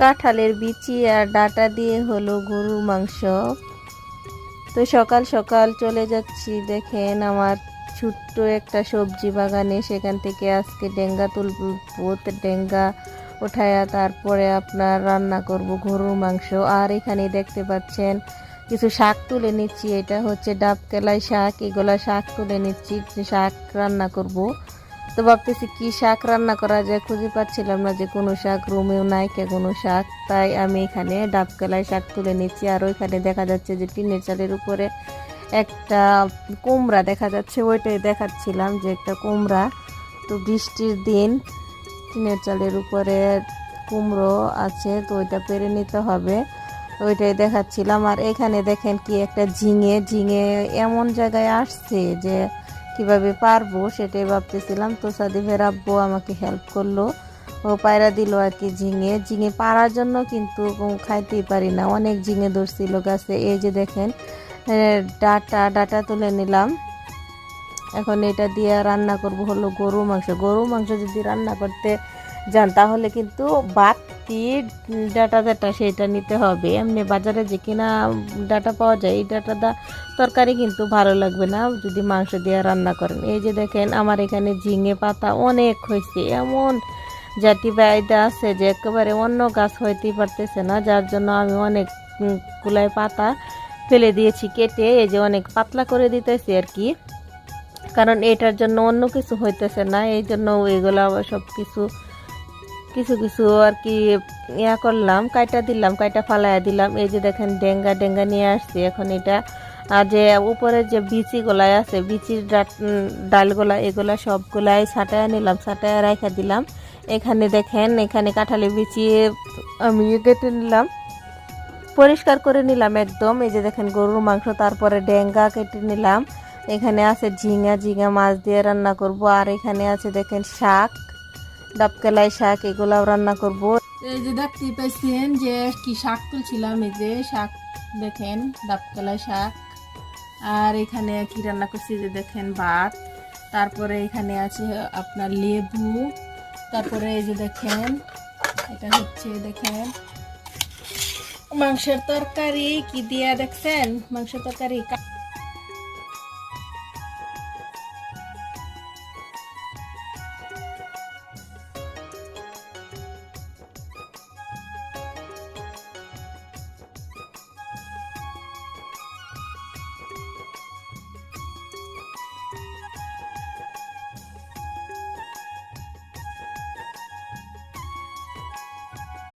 কাঁঠালের বিচি আর ডাটা দিয়ে হলো গরুর মাংস। তো সকাল সকাল চলে যাচ্ছি, দেখেন আমার ছোট্ট একটা সবজি বাগানে। সেখান থেকে আজকে ডেঙ্গা তুলবো ডেঙ্গা উঠায়া তারপরে আপনার রান্না করব গরুর মাংস। আর এখানে দেখতে পাচ্ছেন কিছু শাক তুলে নিচ্ছি, এটা হচ্ছে ডাব কেলাই শাক। এগুলা শাক তুলে নিচ্ছি শাক রান্না করব। তো ভাবতেছি কি শাক রান্না করা যায় খুঁজে পাচ্ছিলাম না যে কোনো শাক, রুমেও নাই কে কোনো শাক। তাই আমি এখানে ডাব কেলাই শাক তুলে নিচ্ছি আর ওইখানে দেখা যাচ্ছে যে টিনের চালের উপরে একটা কুমড়া দেখা যাচ্ছে, ওইটাই দেখাচ্ছিলাম যে একটা কুমড়া। তো বৃষ্টির দিন টিনের চালের উপরে কুমড়ো আছে, তো ওইটা পেরে নিতে হবে। ওইটাই দেখাচ্ছিলাম। আর এখানে দেখেন কি একটা ঝিঙে ঝিঙে এমন জায়গায় আসছে যে কীভাবে পারব সেটাই ভাবতেছিলাম। তো সাদিফের আব্বু আমাকে হেল্প করল। ও পায়রা দিল আর কি ঝিঙে। ঝিঙে পারার জন্য কিন্তু খাইতেই পারি না। অনেক ঝিঙে ধরছিল গাছে। এই যে দেখেন ডাটা ডাটা তুলে নিলাম। এখন এটা দিয়ে রান্না করব হলো গরু মাংস। গরু মাংস যদি রান্না করতে যান তাহলে কিন্তু বাড়তি ডাটা যেটা সেটা নিতে হবে। এমনি বাজারে যে কিনা ডাটা পাওয়া যায়, এই ডাটাটা তরকারি কিন্তু ভালো লাগবে না যদি মাংস দিয়ে রান্না করেন। এই যে দেখেন আমার এখানে ঝিঙে পাতা অনেক হয়েছে। এমন জাতি বাইদা আছে যে একেবারে অন্য গাছ হইতেই পারতেছে না। যার জন্য আমি অনেক গুলাই পাতা ফেলে দিয়েছি, কেটে এই যে অনেক পাতলা করে দিতেছি আর কি। কারণ এটার জন্য অন্য কিছু হইতেছে না। এই জন্য এগুলো সব কিছু কিছু কিছু আর কি ইয়া করলাম, কাইটা দিলাম, কাইটা ফালাইয়া দিলাম। এই যে দেখেন ডেঙ্গা ডেঙ্গা নিয়ে আসছি এখন এটা। আর যে উপরে যে বিচি গোলায় আছে, বিচির ডালগুলা, এগুলা সবগুলাই ছাটায় নিলাম ছাটায় রাখা দিলাম। এখানে দেখেন, এখানে কাঁঠালি বিচি আমি কেটে নিলাম। পরিষ্কার করে নিলাম একদম। এই যে দেখেন গরুর মাংস, তারপরে ডেঙ্গা কেটে নিলাম। এখানে আছে ঝিঙা ঝিঙা মাছ দিয়ে রান্না করব। আর এখানে আছে দেখেন শাক। ডাবকেলাই শাক এগুলাও রান্না করব। এই যে দেখতে পাইছেন যে কি শাক তুলছিলাম, এই যে শাক, দেখেন ডাবকলা শাক। আর এখানে কি রান্না করছি যে দেখেন ভাত, তারপরে এখানে আছে আপনার লেবু, তারপরে এই যে দেখেন, এটা হচ্ছে দেখেন মাংসের তরকারি, কি দিয়া দেখছেন? মাংসের তরকারি